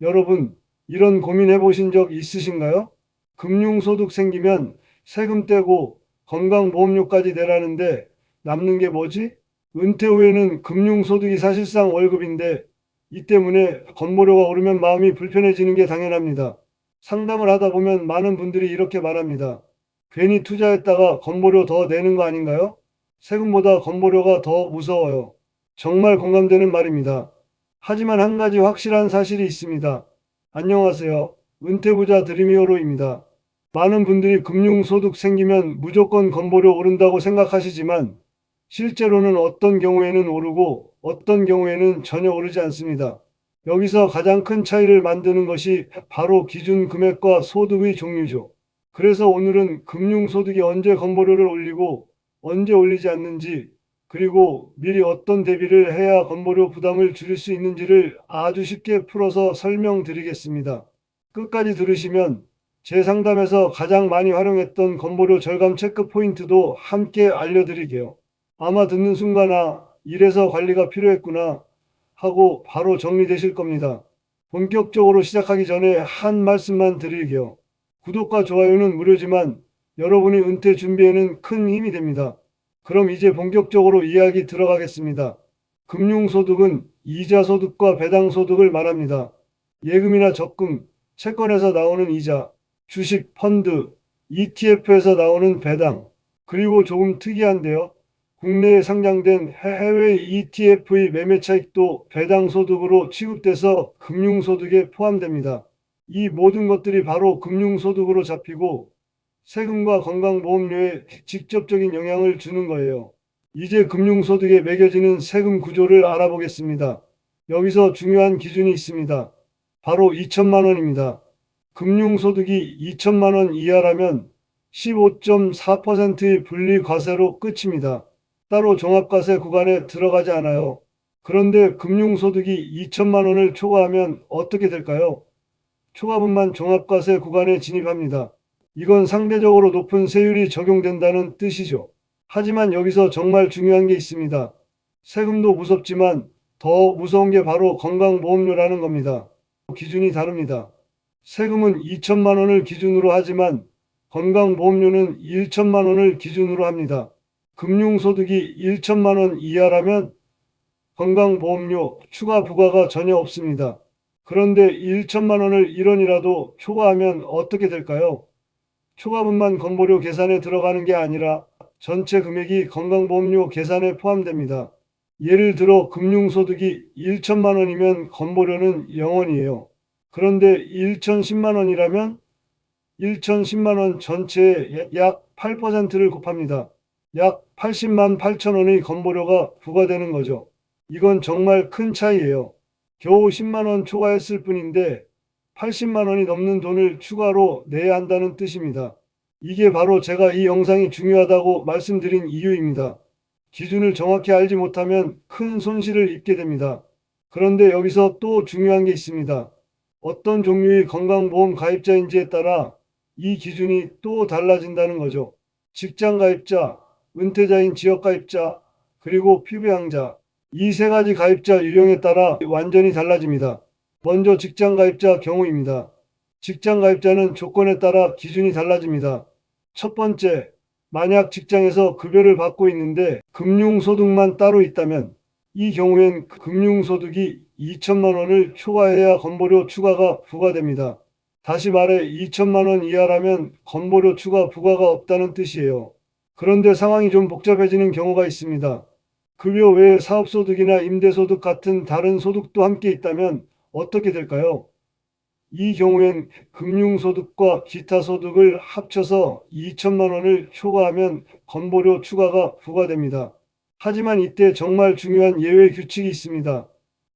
여러분, 이런 고민해 보신 적 있으신가요? 금융소득 생기면 세금 떼고 건강보험료까지 내라는데 남는 게 뭐지? 은퇴 후에는 금융소득이 사실상 월급인데 이 때문에 건보료가 오르면 마음이 불편해지는 게 당연합니다. 상담을 하다 보면 많은 분들이 이렇게 말합니다. 괜히 투자했다가 건보료 더 내는 거 아닌가요? 세금보다 건보료가 더 무서워요. 정말 공감되는 말입니다. 하지만 한 가지 확실한 사실이 있습니다. 안녕하세요. 은퇴부자 드림히어로입니다. 많은 분들이 금융소득 생기면 무조건 건보료 오른다고 생각하시지만 실제로는 어떤 경우에는 오르고 어떤 경우에는 전혀 오르지 않습니다. 여기서 가장 큰 차이를 만드는 것이 바로 기준 금액과 소득의 종류죠. 그래서 오늘은 금융소득이 언제 건보료를 올리고 언제 올리지 않는지 그리고 미리 어떤 대비를 해야 건보료 부담을 줄일 수 있는지를 아주 쉽게 풀어서 설명드리겠습니다. 끝까지 들으시면 제 상담에서 가장 많이 활용했던 건보료 절감 체크 포인트도 함께 알려드릴게요. 아마 듣는 순간 아, 이래서 관리가 필요했구나 하고 바로 정리되실 겁니다. 본격적으로 시작하기 전에 한 말씀만 드릴게요. 구독과 좋아요는 무료지만 여러분이 은퇴 준비에는 큰 힘이 됩니다. 그럼 이제 본격적으로 이야기 들어가겠습니다. 금융소득은 이자소득과 배당소득을 말합니다. 예금이나 적금, 채권에서 나오는 이자, 주식, 펀드, ETF에서 나오는 배당, 그리고 조금 특이한데요. 국내에 상장된 해외 ETF의 매매 차익도 배당소득으로 취급돼서 금융소득에 포함됩니다. 이 모든 것들이 바로 금융소득으로 잡히고 세금과 건강보험료에 직접적인 영향을 주는 거예요. 이제 금융소득에 매겨지는 세금 구조를 알아보겠습니다. 여기서 중요한 기준이 있습니다. 바로 2천만 원입니다. 금융소득이 2천만 원 이하라면 15.4%의 분리과세로 끝입니다. 따로 종합과세 구간에 들어가지 않아요. 그런데 금융소득이 2천만 원을 초과하면 어떻게 될까요? 초과분만 종합과세 구간에 진입합니다. 이건 상대적으로 높은 세율이 적용된다는 뜻이죠. 하지만 여기서 정말 중요한 게 있습니다. 세금도 무섭지만 더 무서운 게 바로 건강보험료라는 겁니다. 기준이 다릅니다. 세금은 2천만 원을 기준으로 하지만 건강보험료는 1천만 원을 기준으로 합니다. 금융소득이 1천만 원 이하라면 건강보험료 추가 부과가 전혀 없습니다. 그런데 1천만 원을 1원이라도 초과하면 어떻게 될까요? 초과분만 건보료 계산에 들어가는 게 아니라 전체 금액이 건강보험료 계산에 포함됩니다. 예를 들어 금융소득이 1천만 원이면 건보료는 0원이에요. 그런데 1,010만 원이라면 1,010만 원 전체의 약 8%를 곱합니다. 약 80만 8천 원의 건보료가 부과되는 거죠. 이건 정말 큰 차이예요. 겨우 10만 원 초과했을 뿐인데 80만 원이 넘는 돈을 추가로 내야 한다는 뜻입니다. 이게 바로 제가 이 영상이 중요하다고 말씀드린 이유입니다. 기준을 정확히 알지 못하면 큰 손실을 입게 됩니다. 그런데 여기서 또 중요한 게 있습니다. 어떤 종류의 건강보험 가입자인지에 따라 이 기준이 또 달라진다는 거죠. 직장 가입자, 은퇴자인 지역 가입자, 그리고 피부양자. 이 세 가지 가입자 유형에 따라 완전히 달라집니다. 먼저 직장 가입자 경우입니다. 직장 가입자는 조건에 따라 기준이 달라집니다. 첫 번째, 만약 직장에서 급여를 받고 있는데 금융소득만 따로 있다면 이 경우엔 금융소득이 2천만 원을 초과해야 건보료 추가가 부과됩니다. 다시 말해 2천만 원 이하라면 건보료 추가 부과가 없다는 뜻이에요. 그런데 상황이 좀 복잡해지는 경우가 있습니다. 급여 외에 사업소득이나 임대소득 같은 다른 소득도 함께 있다면 어떻게 될까요? 이 경우엔 금융소득과 기타 소득을 합쳐서 2천만 원을 초과하면 건보료 추가가 부과됩니다. 하지만 이때 정말 중요한 예외 규칙이 있습니다.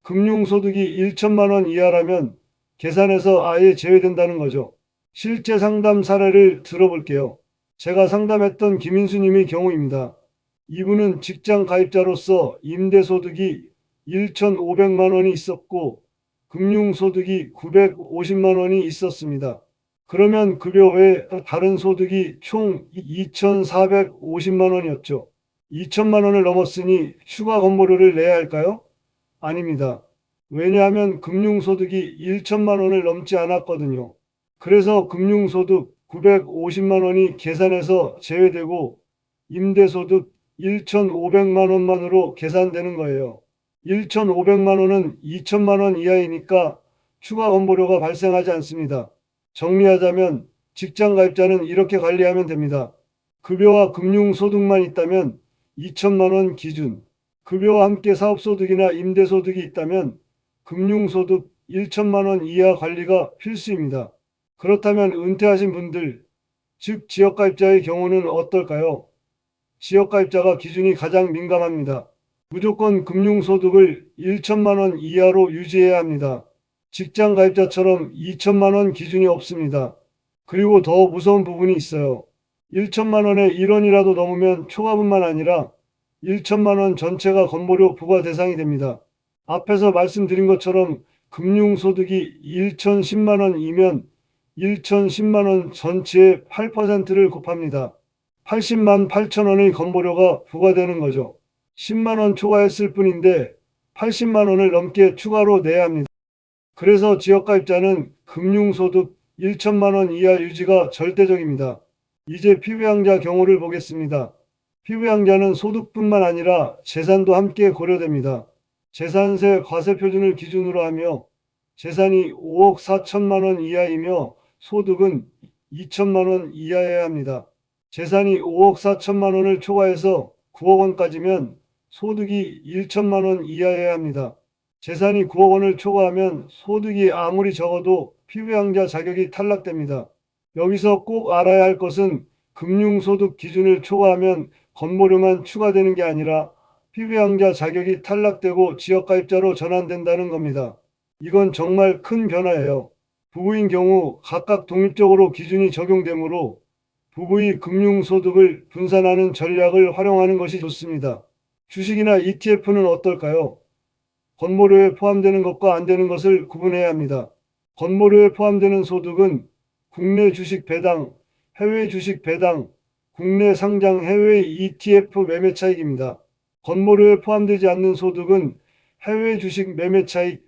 금융소득이 1천만 원 이하라면 계산에서 아예 제외된다는 거죠. 실제 상담 사례를 들어볼게요. 제가 상담했던 김인수님의 경우입니다. 이분은 직장 가입자로서 임대소득이 1,500만 원이 있었고 금융소득이 950만 원이 있었습니다. 그러면 급여 외 다른 소득이 총 2,450만 원이었죠. 2천만 원을 넘었으니 추가 건보료를 내야 할까요? 아닙니다. 왜냐하면 금융소득이 1천만 원을 넘지 않았거든요. 그래서 금융소득 950만 원이 계산해서 제외되고 임대소득 1,500만 원만으로 계산되는 거예요. 1,500만 원은 2천만 원 이하이니까 추가 건보료가 발생하지 않습니다. 정리하자면 직장 가입자는 이렇게 관리하면 됩니다. 급여와 금융소득만 있다면 2천만 원 기준, 급여와 함께 사업소득이나 임대소득이 있다면 금융소득 1천만 원 이하 관리가 필수입니다. 그렇다면 은퇴하신 분들, 즉 지역가입자의 경우는 어떨까요? 지역가입자가 기준이 가장 민감합니다. 무조건 금융소득을 1천만 원 이하로 유지해야 합니다. 직장 가입자처럼 2천만 원 기준이 없습니다. 그리고 더 무서운 부분이 있어요. 1천만 원에 1원이라도 넘으면 초과분만 아니라 1천만 원 전체가 건보료 부과 대상이 됩니다. 앞에서 말씀드린 것처럼 금융소득이 1,010만 원이면 1,010만 원 전체의 8%를 곱합니다. 80만 8천 원의 건보료가 부과되는 거죠. 10만 원 초과했을 뿐인데 80만 원을 넘게 추가로 내야 합니다. 그래서 지역가입자는 금융소득 1천만 원 이하 유지가 절대적입니다. 이제 피부양자 경우를 보겠습니다. 피부양자는 소득뿐만 아니라 재산도 함께 고려됩니다. 재산세 과세표준을 기준으로 하며 재산이 5억 4천만 원 이하이며 소득은 2천만 원 이하여야 합니다. 재산이 5억 4천만 원을 초과해서 9억 원까지면 소득이 1천만 원 이하여야 합니다. 재산이 9억 원을 초과하면 소득이 아무리 적어도 피부양자 자격이 탈락됩니다. 여기서 꼭 알아야 할 것은 금융소득 기준을 초과하면 건보료만 추가되는 게 아니라 피부양자 자격이 탈락되고 지역가입자로 전환된다는 겁니다. 이건 정말 큰 변화예요. 부부인 경우 각각 독립적으로 기준이 적용되므로 부부의 금융소득을 분산하는 전략을 활용하는 것이 좋습니다. 주식이나 ETF는 어떨까요? 건보료에 포함되는 것과 안 되는 것을 구분해야 합니다. 건보료에 포함되는 소득은 국내 주식 배당, 해외 주식 배당, 국내 상장 해외 ETF 매매 차익입니다. 건보료에 포함되지 않는 소득은 해외 주식 매매 차익,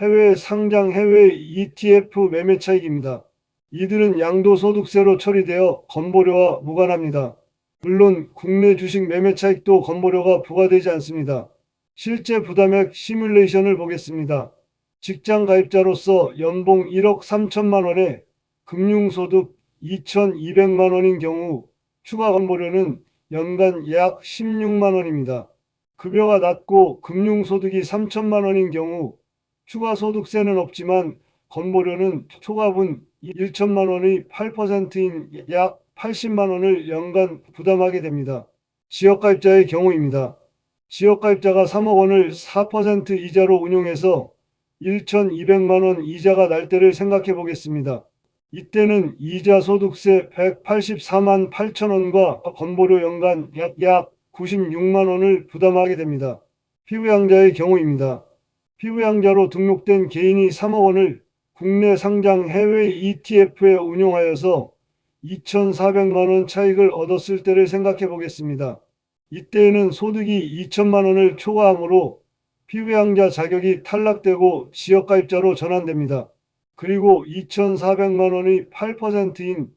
해외 상장 해외 ETF 매매 차익입니다. 이들은 양도소득세로 처리되어 건보료와 무관합니다. 물론 국내 주식 매매 차익도 건보료가 부과되지 않습니다. 실제 부담액 시뮬레이션을 보겠습니다. 직장 가입자로서 연봉 1억 3천만 원에 금융소득 2,200만 원인 경우 추가 건보료는 연간 약 16만 원입니다. 급여가 낮고 금융소득이 3천만 원인 경우 추가 소득세는 없지만 건보료는 초과분 1천만 원의 8%인 약 80만 원을 연간 부담하게 됩니다. 지역가입자의 경우입니다. 지역가입자가 3억 원을 4% 이자로 운용해서 1,200만 원 이자가 날 때를 생각해 보겠습니다. 이때는 이자 소득세 184만 8천 원과 건보료 연간 약, 약 96만 원을 부담하게 됩니다. 피부양자의 경우입니다. 피부양자로 등록된 개인이 3억 원을 국내 상장 해외 ETF에 운용하여서 2,400만 원 차익을 얻었을 때를 생각해 보겠습니다. 이때에는 소득이 2천만 원을 초과하므로 피부양자 자격이 탈락되고 지역가입자로 전환됩니다. 그리고 2,400만 원의 8%인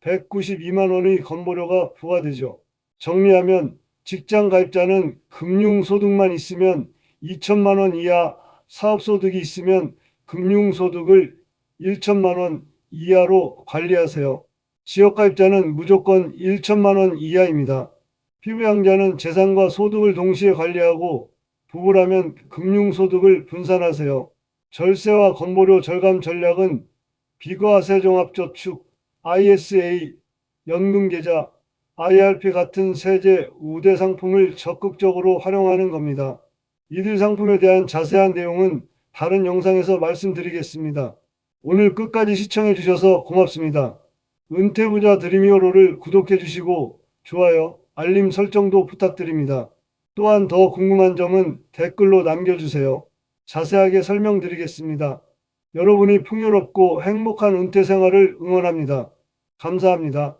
192만 원의 건보료가 부과되죠. 정리하면 직장 가입자는 금융소득만 있으면 2천만 원 이하 사업소득이 있으면 금융소득을 1천만 원 이하로 관리하세요. 지역가입자는 무조건 1천만 원 이하입니다. 피부양자는 재산과 소득을 동시에 관리하고 부부라면 금융소득을 분산하세요. 절세와 건보료 절감 전략은 비과세 종합저축, ISA, 연금계좌, IRP 같은 세제 우대 상품을 적극적으로 활용하는 겁니다. 이들 상품에 대한 자세한 내용은 다른 영상에서 말씀드리겠습니다. 오늘 끝까지 시청해 주셔서 고맙습니다. 은퇴부자 드림히어로를 구독해 주시고 좋아요, 알림 설정도 부탁드립니다. 또한 더 궁금한 점은 댓글로 남겨주세요. 자세하게 설명드리겠습니다. 여러분이 풍요롭고 행복한 은퇴 생활을 응원합니다. 감사합니다.